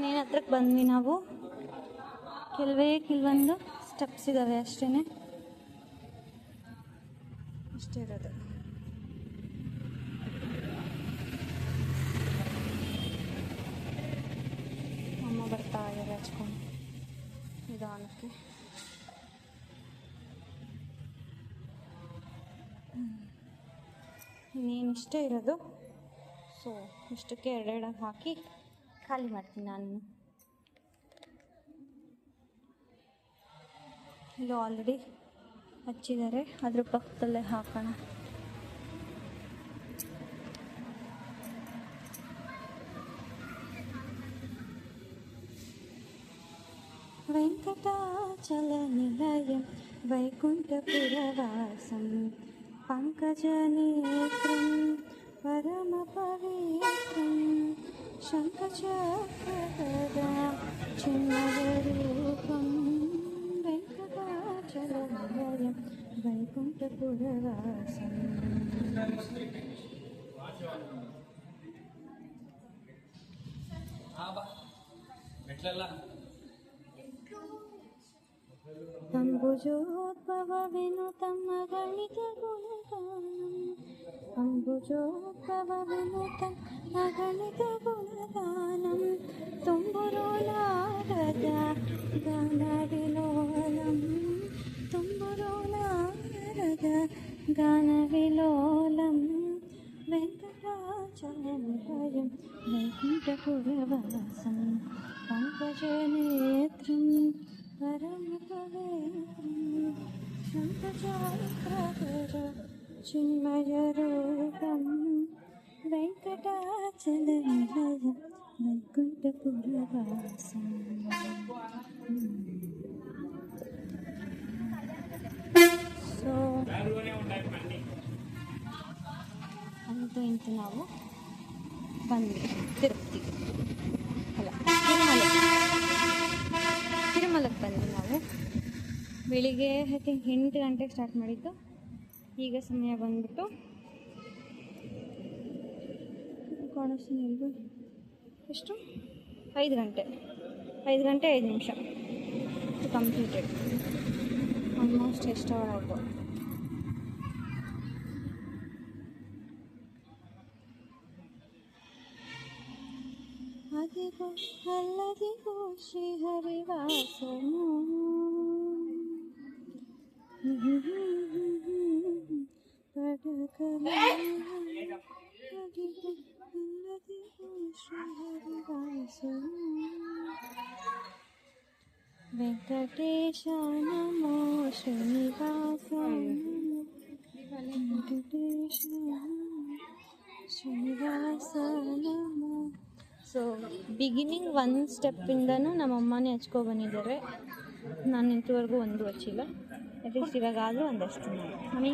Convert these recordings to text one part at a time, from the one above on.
ಮೇಲಕ್ಕೆ ಬಂದ್ವಿ ನಾವು? ಕೆಲವೇ ಕೆಲವೊಂದು ಸ್ಟೆಪ್ಸ್ ಇದ್ದಾವೆ ಅಷ್ಟೇ ಅಷ್ಟೇ ಇರೋದು. ಅಮ್ಮ ಬರ್ತಾ ಇದ್ದಾರೆ ಹಚ್ಕೊಂಡು. ನಿಧಾನಕ್ಕೆ. ಇನ್ನೇನು ಇಷ್ಟೇ ಇರೋದು? ಸೊ, ಇಷ್ಟಕ್ಕೆ ಎರಡೆರಡು ಹಾಕಿ ಖಾಲಿ ಮಾಡ್ತೀನಿ ನಾನು. ಇಲ್ಲಿ ಆಲ್ರೆಡಿ ಹಚ್ಚಿದ್ದಾರೆ. ಅದ್ರ ಪಕ್ಕದಲ್ಲೇ ಹಾಕೋಣ. ವೆಂಕಟಾಚಲ वेङ्कटाचलनिलयं ಪಂಕಜ ನೇತ್ರ పంకజనేత్రం పరమ పవిత్రం శంఖచక్రగదా చిన్నరూపం వెంకటాచల నిలయం వైకుంఠపురవాసం మెట్లల్లా అంబుజోద్భవ వినుతం అగణిత గుణగానం తుంబురులారద గణ విలోలం తుంబురులారద గణ విలోలం వెంకటాచలం వెంకటపురవాసం పంకజనేత్రం పరమ కవేత్రం శంకచారిత్ర चिन्मयरूपं वेङ्कटाचलनिलयं वैकुण्ठपुरवासम् ಸೋ ಅಂತೂ ಇಂತೂ ನಾವು ಬಂದ್ವಿ. ತಿರುಪತಿಗೆ ಅಲ್ಲ ತಿರುಮಲಕ್ಕೆ ಬಂದ್ವಿ ನಾವು. ಬೆಳಿಗ್ಗೆ ಹತ್ತಿ, ಎಂಟು ಗಂಟೆಗೆ ಸ್ಟಾರ್ಟ್ ಮಾಡಿದ್ದು ಈಗ ಸಮಯ ಬಂದ್ಬಿಟ್ಟು ಕಾಣಿಸ್ತೀನಿ ಎಷ್ಟು ಐದು ಗಂಟೆ ಐದು ಗಂಟೆ ಐದು ನಿಮಿಷ ಕಂಪ್ಲೀಟೆಡ್ ಆಲ್ಮೋಸ್ಟ್ ಎಷ್ಟು ಅವರ್ ಆಯಿತು அதிகோ அல்லதிகோ ஸ்ரீஹரிவாசனோ వెంకటేశ నమో శ్రీనివాస వెంకటేశ ಶ್ರೀನಿವಾಸ ನಮೋ ಸೊ ಬಿಗಿನಿಂಗ್ ಒಂದು ಸ್ಟೆಪ್ಪಿಂದನೂ ನಮ್ಮ ಅಮ್ಮನೇ ಹಚ್ಕೊ ಬಂದಿದ್ದಾರೆ ನಾನು ಇಂಥವರೆಗೂ ಒಂದು ಹಚ್ಚಿಲ್ಲ ಅಟ್ಲೀಸ್ಟ್ ಇವಾಗ ಆದರೂ ಒಂದಷ್ಟು ಮಾಡಿ ಮಮ್ಮಿ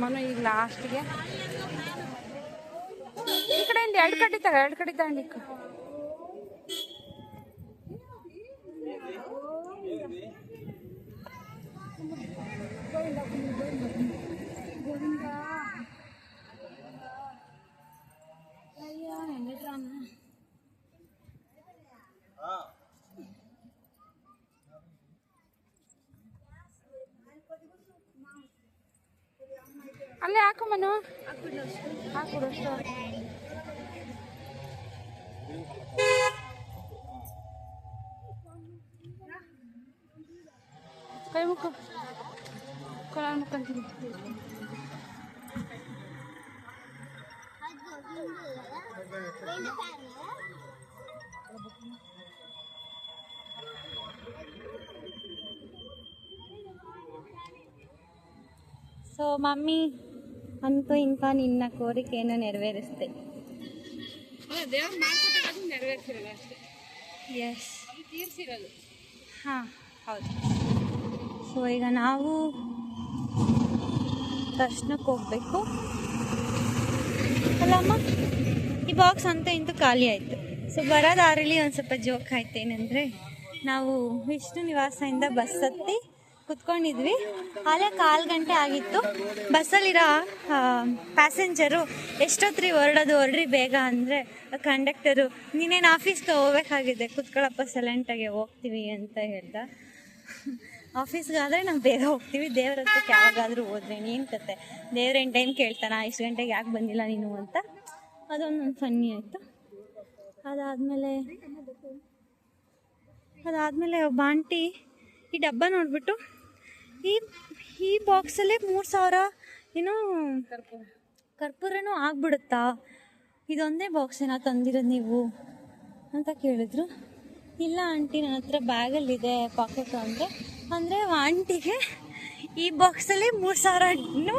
ನಮ್ಮನು ಈಗ ಲಾಸ್ಟ್ಗೆ ಈ ಕಡೆಯಿಂದ ಎರಡು ಕಡೆ ತಗ ಎರಡು ಕಡೆ ತಗೊಂಡಿಕ್ಕ ಅಯ್ಯೋ ಅಲ್ಲೇ ಹಾಕು ಮನು ಹಾಕು ಅಷ್ಟು ಕೈ ಮುಕ್ಕು. ಕೊಳ ಮುಕ್ಕಂತೀನಿ ಸೊ ಮಮ್ಮಿ ಅಂತೂ ಇಂಥ ನಿನ್ನ ಕೋರಿಕೆಯನ್ನು ನೆರವೇರಿಸ್ತೆ ಎಸ್ ಹಾಂ ಹೌದು. ಸೊ ಈಗ ನಾವು ದರ್ಶನಕ್ಕೆ ಹೋಗಬೇಕು. ಅಲ್ಲಮ್ಮ ಈ ಬಾಕ್ಸ್ ಅಂತ ಇಂತು ಖಾಲಿ ಆಯಿತು. ಸೊ ಬರೋ ದಾರಿಲಿ ಒಂದು ಸ್ವಲ್ಪ ಜೋಕ್ ಆಯ್ತು ಏನಂದರೆ ನಾವು ವಿಷ್ಣು ನಿವಾಸದಿಂದ ಬಸ್ ಹತ್ತಿ ಕುತ್ಕೊಂಡಿದ್ವಿ. ಅಲ್ಲೇ ಕಾಲು ಗಂಟೆ ಆಗಿತ್ತು. ಬಸ್ಸಲ್ಲಿರೋ ಪ್ಯಾಸೆಂಜರು ಎಷ್ಟೊತ್ರಿ ಹೊರಡೋದು, ಹೊರಡ್ರಿ ಬೇಗ ಅಂದರೆ ಕಂಡಕ್ಟರು ನೀನೇನು ಆಫೀಸ್ಗೆ ಹೋಗ್ಬೇಕಾಗಿದೆ ಕುತ್ಕೊಳ್ಳಪ್ಪ ಸೈಲೆಂಟಾಗಿ ಹೋಗ್ತೀವಿ ಅಂತ ಹೇಳ್ದ. ಆಫೀಸ್ಗಾದರೆ ನಾವು ಬೇಗ ಹೋಗ್ತೀವಿ. ದೇವ್ರ ಹತ್ರಕ್ಕೆ ಯಾವಾಗಾದರೂ ಹೋದ್ರೆ ನೀನು ಕತೆ. ದೇವ್ರೇನು ಟೈಮ್ ಕೇಳ್ತಾನ? ಇಷ್ಟು ಗಂಟೆಗೆ ಯಾಕೆ ಬಂದಿಲ್ಲ ನೀನು ಅಂತ. ಅದೊಂದು ಫನ್ನಿ ಆಯಿತು. ಅದಾದಮೇಲೆ ಅದಾದಮೇಲೆ ಆಂಟಿ ಈ ಡಬ್ಬ ನೋಡಿಬಿಟ್ಟು ಈ ಈ ಬಾಕ್ಸಲ್ಲೇ ಮೂರು ಸಾವಿರ ಏನು ಕರ್ಪೂರನೂ ಆಗ್ಬಿಡುತ್ತಾ? ಇದೊಂದೇ ಬಾಕ್ಸೇನ ತಂದಿರೋದು ನೀವು ಅಂತ ಕೇಳಿದ್ರು. ಇಲ್ಲ ಆಂಟಿ, ನನ್ನ ಹತ್ರ ಬ್ಯಾಗಲ್ಲಿದೆ ಪಾಕೆಟ್ ಅಂದರೆ ಅಂದರೆ ಆಂಟಿಗೆ ಈ ಬಾಕ್ಸಲ್ಲಿ ಮೂರು ಸಾವಿರನು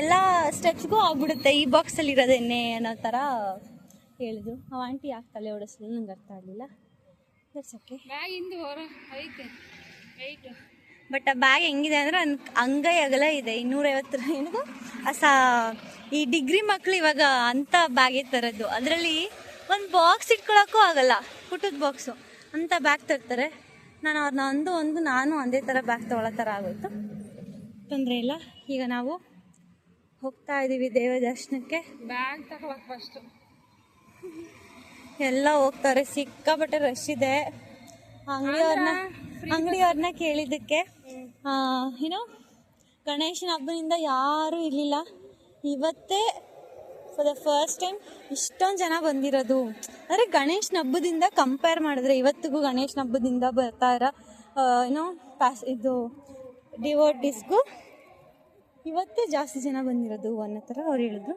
ಎಲ್ಲ ಸ್ಟೆಪ್ಸ್ಗೂ ಆಗ್ಬಿಡುತ್ತೆ, ಈ ಬಾಕ್ಸಲ್ಲಿ ಇರೋದೇನೆ ಅನ್ನೋ ಥರ ಹೇಳಿದ್ರು. ಆ ಆಂಟಿ ಯಾಕೆ ತಲೆ ಓಡಿಸ್ಲಿಲ್ಲ? ನಂಗೆ ಅರ್ಥ ಆಗಲಿಲ್ಲ. ಓಕೆ ಬ್ಯಾಗ್ ಹಿಂದೆ ಹೊರ ಐತೆ ಬಟ್ ಆ ಬ್ಯಾಗ್ ಹೆಂಗಿದೆ ಅಂದರೆ ಅನ್ ಅಂಗೈ ಅಗಲ ಇದೆ ಇನ್ನೂರೈವತ್ತು ಏನಿದು ಅಸ ಈ ಡಿಗ್ರಿ ಮಕ್ಕಳು ಇವಾಗ ಅಂಥ ಬ್ಯಾಗೇ ತರೋದು. ಅದರಲ್ಲಿ ಒಂದು ಬಾಕ್ಸ್ ಇಟ್ಕೊಳಕ್ಕೂ ಆಗಲ್ಲ ಪುಟ್ಟದ ಬಾಕ್ಸು ಅಂಥ ಬ್ಯಾಗ್ ತರ್ತಾರೆ. ನಾನು ಅವ್ರನ್ನ ಒಂದು ಒಂದು ನಾನು ಒಂದೇ ಥರ ಬ್ಯಾಗ್ ತೊಗೊಳ್ಳೋ ಥರ ಆಗೋಯ್ತು. ತೊಂದರೆ ಇಲ್ಲ. ಈಗ ನಾವು ಹೋಗ್ತಾ ಇದ್ದೀವಿ ದೇವ ದರ್ಶನಕ್ಕೆ. ಬ್ಯಾಗ್ ತಗೊಳಕ್ ಫಸ್ಟು ಎಲ್ಲ ಹೋಗ್ತಾರೆ ಸಿಕ್ಕಾಪಟ್ಟೆ ರಶ್ ಇದೆ. ಅಂಗಡಿಯವ್ರನ್ನ ಅಂಗಡಿಯವ್ರನ್ನ ಕೇಳಿದ್ದಕ್ಕೆ ಏನೋ ಗಣೇಶನ ಹಬ್ಬದಿಂದ ಯಾರೂ ಇರಲಿಲ್ಲ. ಇವತ್ತೇ ಫಾರ್ ದ ಫಸ್ಟ್ ಟೈಮ್ ಇಷ್ಟೊಂದು ಜನ ಬಂದಿರೋದು. ಅಂದರೆ ಗಣೇಶನ ಹಬ್ಬದಿಂದ ಕಂಪೇರ್ ಮಾಡಿದ್ರೆ ಇವತ್ತಿಗೂ ಗಣೇಶನ ಹಬ್ಬದಿಂದ ಬರ್ತಾ ಇರೋ ಏನೋ ಪ್ಯಾಸ್ ಇದು ಡಿವೋಟಿಸ್ಗೂ ಇವತ್ತೇ ಜಾಸ್ತಿ ಜನ ಬಂದಿರೋದು. ಅನ್ನೋ ಥರ ಅವ್ರು ಹೇಳಿದ್ರು,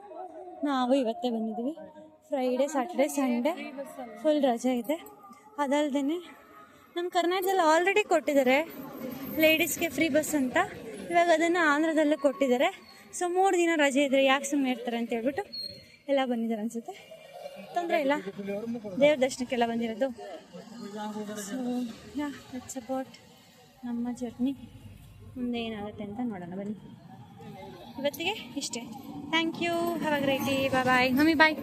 ನಾವು ಇವತ್ತೇ ಬಂದಿದ್ದೀವಿ. ಫ್ರೈಡೇ ಸ್ಯಾಟರ್ಡೇ ಸಂಡೇ ಫುಲ್ ರಜೆ ಇದೆ. ಅದಲ್ದೇ ನಮ್ಮ ಕರ್ನಾಟಕದಲ್ಲಿ ಆಲ್ರೆಡಿ ಕೊಟ್ಟಿದ್ದಾರೆ. ಲೇಡೀಸ್ಗೆ ಫ್ರೀ ಬಸ್ ಅಂತ. ಇವಾಗ ಅದನ್ನು ಆಂಧ್ರದಲ್ಲೂ ಕೊಟ್ಟಿದ್ದಾರೆ. ಸೊ ಮೂರು ದಿನ ರಜೆ ಇದ್ದರೆ ಯಾಕೆ ಸುಮ್ಮನೆ ಇರ್ತಾರೆ ಅಂತ ಹೇಳ್ಬಿಟ್ಟು ಎಲ್ಲ ಬಂದಿದ್ದಾರೆ ಅನಿಸುತ್ತೆ. ತೊಂದರೆ ಇಲ್ಲ. ದೇವ್ರ ದರ್ಶನಕ್ಕೆಲ್ಲ ಬಂದಿರೋದು. ಸೊ ಇಟ್ಸ್ ಅಬೌಟ್ ನಮ್ಮ ಜರ್ನಿ ಮುಂದೆ ಏನಾಗುತ್ತೆ ಅಂತ ನೋಡೋಣ. ಬನ್ನಿ. ಇವತ್ತಿಗೆ ಇಷ್ಟೇ. Thank you have a great bye bye mummy bye